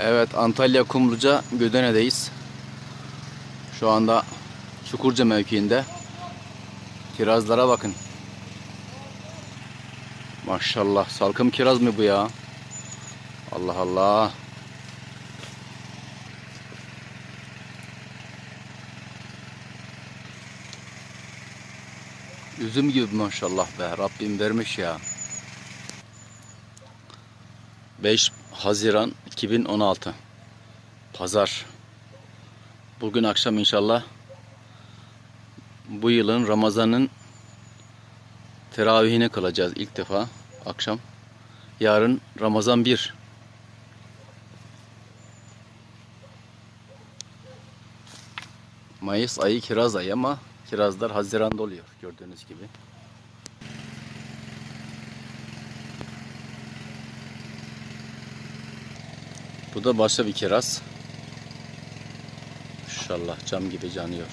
Evet Antalya Kumluca Gödene'deyiz. Şu anda Çukurca mevkiinde. Kirazlara bakın. Maşallah salkım kiraz mı bu ya? Allah Allah. Üzüm gibi maşallah be. Rabbim vermiş ya. 5 Haziran 2016 Pazar Bugün akşam inşallah bu yılın Ramazan'ın teravihini kılacağız ilk defa akşam. Yarın Ramazan 1. Mayıs ayı kiraz ayı ama kirazlar Haziran'da oluyor gördüğünüz gibi. Bu da başka bir kiraz. İnşallah cam gibi canıyor.